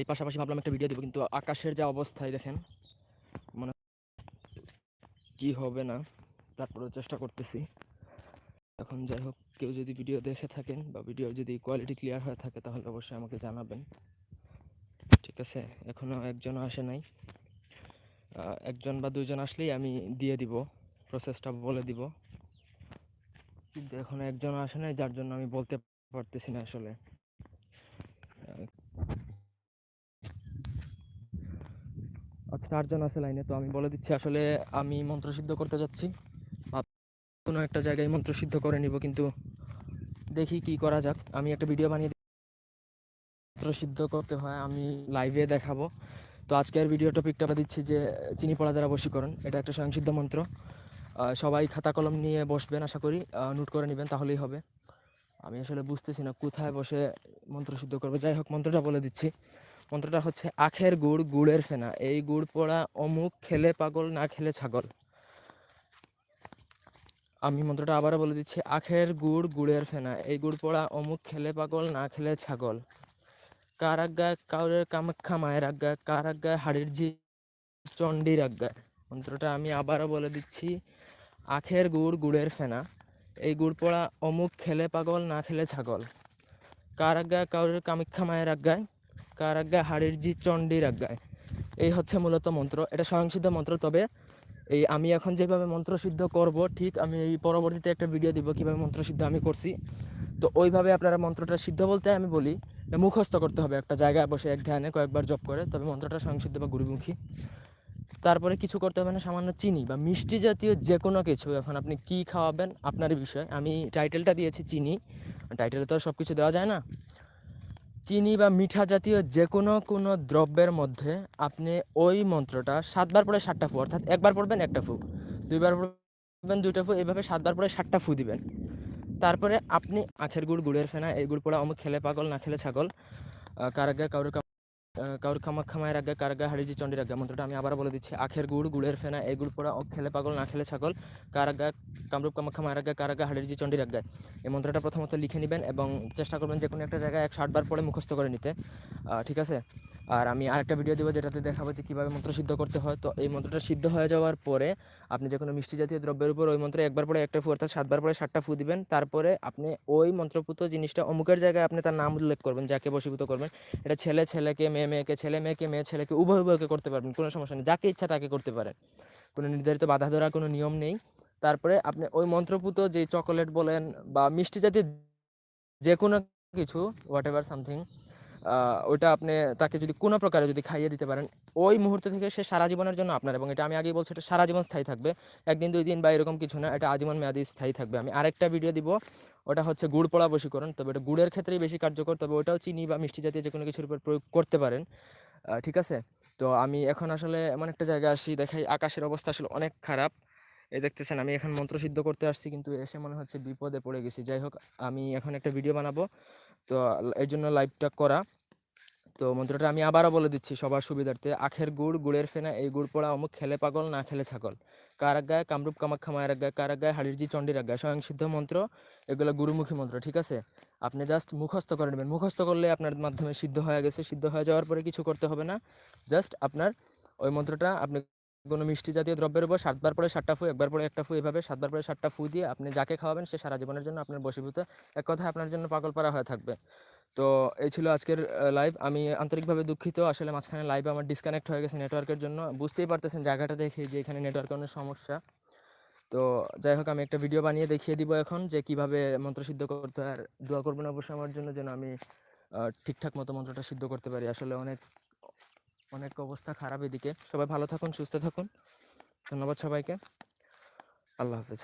এই পাশাপাশি ভাবলাম একটা ভিডিও দেবো, কিন্তু আকাশের যা অবস্থায় দেখেন মানে কি হবে না তারপরে চেষ্টা করতেছি। এখন যাই হোক, কেউ যদি ভিডিও দেখে থাকেন বা ভিডিওর যদি কোয়ালিটি ক্লিয়ার হয়ে থাকে, তাহলে অবশ্যই আমাকে জানাবেন। ঠিক আছে? এখনও একজনও আসে নাই। একজন বা দুজন আসলেই আমি দিয়ে দিব প্রসেসটা বলে দিব। কিন্তু এখনও একজনও আসে নাই, যার জন্য আমি বলতে পারতেছি না আসলে। আচ্ছা চারজন আছে লাইনে, তো আমি বলে দিচ্ছি আসলে আমি মন্ত্রসিদ্ধ করতে যাচ্ছি। কোনো একটা জায়গায় মন্ত্রসিদ্ধ করে নিব, কিন্তু দেখি কি করা যাক। আমি একটা ভিডিও বানিয়ে। মন্ত্রসিদ্ধ করতে হয়, আমি লাইভে দেখাবো। তো আজকের ভিডিও টপিকটা দিচ্ছি যে, চিনি পড়া দ্বারা বশীকরণ। এটা একটা স্বয়ংসিদ্ধ মন্ত্র। সবাই খাতা কলম নিয়ে বসবেন, আশা করি নোট করে নেবেন, তাহলেই হবে। আমি আসলে বুঝতেছি না কোথায় বসে মন্ত্রসিদ্ধ করব। যাই হোক, মন্ত্রটা বলে দিচ্ছি। মন্ত্রটা হচ্ছে, আখের গুড় গুড়ের ফেনা, এই গুড় পোড়া অমুক খেলে পাগল, না খেলে ছাগল। আমি মন্ত্রটা আবারও বলে দিচ্ছি, আখের গুড় গুড়ের ফেনা, এই গুড় পোড়া অমুক খেলে পাগল, না খেলে ছাগল। কার আজ্ঞায়? কাউরের কামাখ্যা মায়ের আজ্ঞায়, কার আজ্ঞায়? হাড়ির জি চণ্ডীর আজ্ঞায়। মন্ত্রটা আমি আবারও বলে দিচ্ছি, আখের গুড় গুড়ের ফেনা, এই গুড় পোড়া অমুক খেলে পাগল, না খেলে ছাগল। কার আজ্ঞায়? কাউরের কামাখ্যা মায়ের আজ্ঞায়। কার আজ্ঞা হাড়ির জি চণ্ডীর আজ্ঞায় এই হচ্ছে মূলত মন্ত্র। এটা স্বয়ংসিদ্ধ মন্ত্র, তবে এই আমি এখন যেভাবে মন্ত্রসিদ্ধ করব, ঠিক আমি এই পরবর্তীতে একটা ভিডিও দিব কীভাবে মন্ত্রসিদ্ধ আমি করছি। তো ওইভাবে আপনারা মন্ত্রটা সিদ্ধ বলতে আমি বলি মুখস্থ করতে হবে। একটা জায়গায় বসে এক ধ্যানে কয়েকবার জপ করে, তবে মন্ত্রটা স্বয়ংসিদ্ধ বা গুরুমুখী। তারপরে কিছু করতে হবে না, সামান্য চিনি বা মিষ্টি জাতীয় যে কোনো কিছু। এখন আপনি কি খাওয়াবেন, আপনারই বিষয়। আমি টাইটেলটা দিয়েছি চিনি। টাইটেলে তো সব কিছু দেওয়া যায় না। চিনি বা মিঠা জাতীয় যে কোনো কোনো দ্রব্যের মধ্যে আপনি ওই মন্ত্রটা সাতবার পরে সাতটা ফু অর্থাৎ একবার পড়বেন একটা ফু দুইবার পড়বেন দুইটা ফু এইভাবে সাতবার পরে সাতটা ফু দিবেন। তারপরে আপনি আখের গুড় গুড়ের ফেনা এই গুড় পোড়া অমুক খেলে পাগল না খেলে ছাগল আহ, কার আগে কারোর কাম- আহ, কারোর কামাখ্যা মায়ের আগে কার আগে হাড়িজি চণ্ডীর আগে মন্ত্রটা আমি আবার বলে দিচ্ছি। আখের গুড় গুড়ের ফেনা এই গুড় পোড়া খেলে পাগল না খেলে ছাগল কার আগে কামরূপ কামাখ্যা মায়ের আগে কার আগে হাড়িজি চণ্ডীর আগে। এই মন্ত্রটা প্রথমত লিখে নেবেন এবং চেষ্টা করবেন যে কোনো একটা জায়গায় একশো আটবার পরে মুখস্থ করে নিতে। ঠিক আছে? আর আমি আরেকটা ভিডিও দেবো যেটাতে দেখাবো যে কীভাবে মন্ত্র সিদ্ধ করতে হয়। তো এই মন্ত্রটা সিদ্ধ হয়ে যাওয়ার পরে আপনি যে কোনো মিষ্টি জাতীয় দ্রব্যের উপর ওই মন্ত্রে একবার পরে একটা ফু অর্থাৎ সাতবার পরে সাতটা ফু দিবেন। তারপরে আপনি ওই মন্ত্রপুত জিনিসটা অমুকের জায়গায় আপনি তার নাম উল্লেখ করবেন যাকে বশীভূত করবেন। এটা ছেলে ছেলেকে মেয়ে মেয়েকে, ছেলে মেয়েকে, মেয়ে ছেলেকে, উভয় উভয়কে করতে পারবেন, কোনো সমস্যা নেই, যাকে ইচ্ছা তাকে করতে পারেন। কোনো নির্ধারিত বাধা ধরার কোনো নিয়ম নেই। তারপরে আপনি ওই মন্ত্রপুত যে চকোলেট বলেন বা মিষ্টি জাতীয় যে কোনো কিছু হোয়াট এভার সামথিং ওইটা আপনি তাকে যদি কোনো প্রকারে যদি খাইয়ে দিতে পারেন, ওই মুহূর্ত থেকে সে সারা জীবনের জন্য আপনার, এবং এটা আমি আগেই বলছি, এটা সারা জীবন স্থায়ী থাকবে। একদিন, দুই দিন বা এরকম কিছু না, এটা আজীবন মেয়াদি স্থায়ী থাকবে। আমি আরেকটা ভিডিও দিব, ওটা হচ্ছে গুড় পোড়া বশীকরণ। তবে এটা গুড়ের ক্ষেত্রেই বেশি কার্যকর, তবে ওটাও চিনি বা মিষ্টি জাতীয় যে কোনো কিছুর উপর প্রয়োগ করতে পারেন। ঠিক আছে? তো আমি এখন আসলে এমন একটা জায়গায় আসি, দেখাই আকাশের অবস্থা আসলে অনেক খারাপ। এই দেখতেছেন, আমি এখন মন্ত্র সিদ্ধ করতে আসছি, কিন্তু এসে মনে হচ্ছে বিপদে পড়ে গেছি। যাই হোক, আমি এখন একটা ভিডিও বানাবো। তো এর জন্য লাইভটা করা। তো মন্ত্রটা আমি আবারও বলে দিচ্ছি সবার সুবিধার্থে, আখের গুড়, গুড়ের ফেনা, এই গুড় পোড়া অমুক খেলে পাগল, না খেলে ছাগল। কার আজ্ঞায় কামরূপ, কামাখ্যা মায়ের আজ্ঞায় কার আজ্ঞায় হাড়িরজি, চণ্ডীর আজ্ঞায়, স্বয়ং সিদ্ধ মন্ত্র, এগুলো গুরুমুখী মন্ত্র, ঠিক আছে? আপনি জাস্ট মুখস্থ করে নেবেন। মুখস্থ করলে আপনার মাধ্যমে সিদ্ধ হয়ে গেছে, সিদ্ধ হয়ে যাওয়ার পরে কিছু করতে হবে না। জাস্ট আপনার ওই মন্ত্রটা, আপনি কোনো মিষ্টি জাতীয় দ্রব্যের উপর সাতবার পরে সাতটা ফু, একবার পরে একটা ফু, এভাবে সাতবার পরে সাতটা ফু দিয়ে আপনি যাকে খাওয়াবেন, সে সারা জীবনের জন্য আপনার বশীভূত, এক কথায় আপনার জন্য পাগল পারা হয়ে থাকবে। তো এই ছিল আজকের লাইভ আমি আন্তরিকভাবে দুঃখিত। আসলে মাঝখানে লাইভ আমার ডিসকানেক্ট হয়ে গেছে নেটওয়ার্কের জন্য। বুঝতেই পারতেছেন জায়গাটা দেখে যে এখানে নেটওয়ার্কের অনেক সমস্যা। তো যাই হোক, আমি একটা ভিডিও বানিয়ে দেখিয়ে দিব এখন যে কীভাবে মন্ত্র সিদ্ধ করতে আর দোয়া করবেন অবশ্যই আমার জন্য যেন আমি ঠিকঠাক মতো মন্ত্রটা সিদ্ধ করতে পারি। আসলে অনেক অনেক অবস্থা খারাপ এদিকে। সবাই ভালো থাকুন, সুস্থ থাকুন। ধন্যবাদ সবাইকে। আল্লাহ হাফেজ।